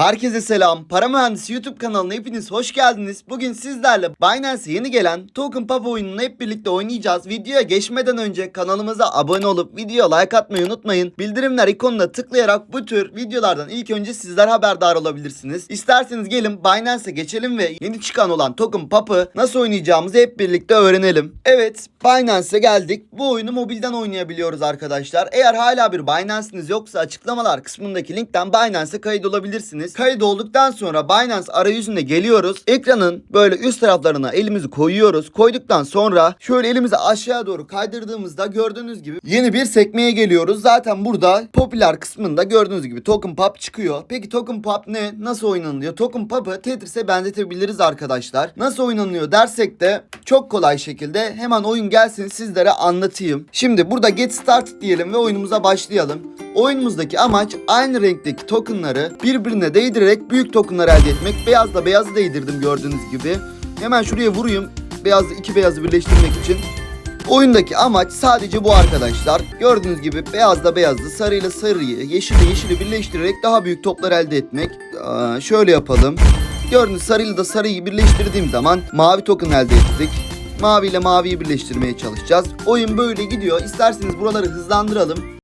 Herkese selam. Para Mühendisi YouTube kanalına hepiniz hoş geldiniz. Bugün sizlerle Binance'e yeni gelen Token Pop oyununu hep birlikte oynayacağız. Videoya geçmeden önce kanalımıza abone olup videoya like atmayı unutmayın. Bildirimler ikonuna tıklayarak bu tür videolardan ilk önce sizler haberdar olabilirsiniz. İsterseniz gelin Binance'e geçelim ve yeni çıkan olan Token Pop'ı nasıl oynayacağımızı hep birlikte öğrenelim. Evet Binance'e geldik. Bu oyunu mobilden oynayabiliyoruz arkadaşlar. Eğer hala bir Binance'iniz yoksa açıklamalar kısmındaki linkten Binance'e kaydolabilirsiniz. Kayıt olduktan sonra Binance arayüzüne geliyoruz. Ekranın böyle üst taraflarına elimizi koyuyoruz. Koyduktan sonra şöyle elimizi aşağı doğru kaydırdığımızda gördüğünüz gibi yeni bir sekmeye geliyoruz. Zaten burada popüler kısmında gördüğünüz gibi Token Pop çıkıyor. Peki Token Pop ne? Nasıl oynanılıyor? Token Pop'ı Tetris'e benzetebiliriz arkadaşlar. Nasıl oynanıyor dersek de çok kolay şekilde hemen oyun gelsin sizlere anlatayım. Şimdi burada Get Started diyelim ve oyunumuza başlayalım. Oyunumuzdaki amaç aynı renkteki tokenları birbirine değdirerek büyük tokenlar elde etmek. Beyazla beyazı değdirdim gördüğünüz gibi. Hemen şuraya vurayım. Beyazla iki beyazı birleştirmek için. Oyundaki amaç sadece bu arkadaşlar. Gördüğünüz gibi beyazla beyazlı, sarıyla sarıyı, yeşille yeşili birleştirerek daha büyük toplar elde etmek. Aa, şöyle yapalım. Gördüğünüz sarıyla da sarıyı birleştirdiğim zaman mavi token elde ettik. Mavi ile maviyi birleştirmeye çalışacağız. Oyun böyle gidiyor. İsterseniz buraları hızlandıralım.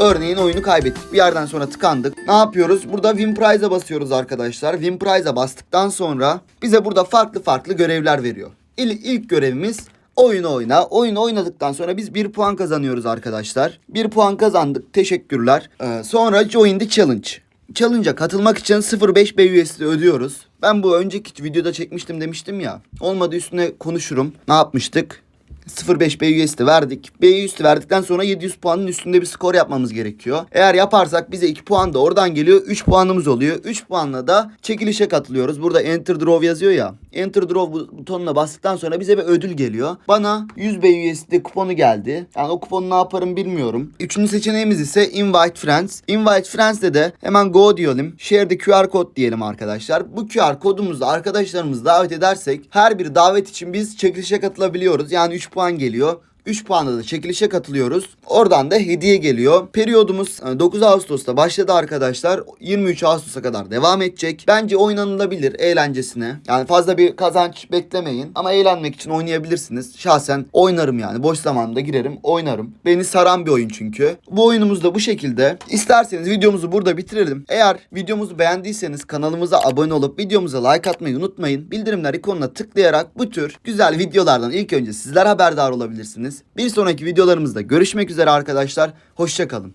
Örneğin oyunu kaybettik. Bir yerden sonra tıkandık. Ne yapıyoruz? Burada Win Prize'a basıyoruz arkadaşlar. Win Prize'a bastıktan sonra bize burada farklı farklı görevler veriyor. İlk, ilk görevimiz oyunu oyna. Oyunu oynadıktan sonra biz 1 puan kazanıyoruz arkadaşlar. 1 puan kazandık. Teşekkürler. Ee, sonra Join the Challenge. Challenge'a katılmak için 0.5 BUSD ödüyoruz. Ben bu önceki videoda çekmiştim demiştim ya. Olmadı üstüne konuşurum. Ne yapmıştık? 0.5 BUSD verdik. BUSD verdikten sonra 700 puanın üstünde bir skor yapmamız gerekiyor. Eğer yaparsak bize 2 puan da oradan geliyor. 3 puanımız oluyor. 3 puanla da çekilişe katılıyoruz. Burada Enter Draw yazıyor ya. Enter Draw bu- butonuna bastıktan sonra bize bir ödül geliyor. Bana 100 BUSD kuponu geldi. Yani o kuponu ne yaparım bilmiyorum. Üçüncü seçeneğimiz ise Invite Friends. Invite Friends'de de hemen go diyelim. Share the QR kod diyelim arkadaşlar. Bu QR kodumuzla arkadaşlarımızı davet edersek her bir davet için biz çekilişe katılabiliyoruz. Yani 3 puan geliyor. 3 puanla da çekilişe katılıyoruz. Oradan da hediye geliyor. Periyodumuz e, 9 Ağustos'ta başladı arkadaşlar. 23 Ağustos'a kadar devam edecek. Bence oynanılabilir eğlencesine. Yani fazla bir kazanç beklemeyin. Ama eğlenmek için oynayabilirsiniz. Şahsen oynarım yani. Boş zamanımda girerim oynarım. Beni saran bir oyun çünkü. Bu oyunumuz da bu şekilde. İsterseniz videomuzu burada bitirelim. Eğer videomuzu beğendiyseniz kanalımıza abone olup videomuza like atmayı unutmayın. Bildirimler ikonuna tıklayarak bu tür güzel videolardan ilk önce sizler haberdar olabilirsiniz. Bir sonraki videolarımızda görüşmek üzere arkadaşlar. Hoşçakalın.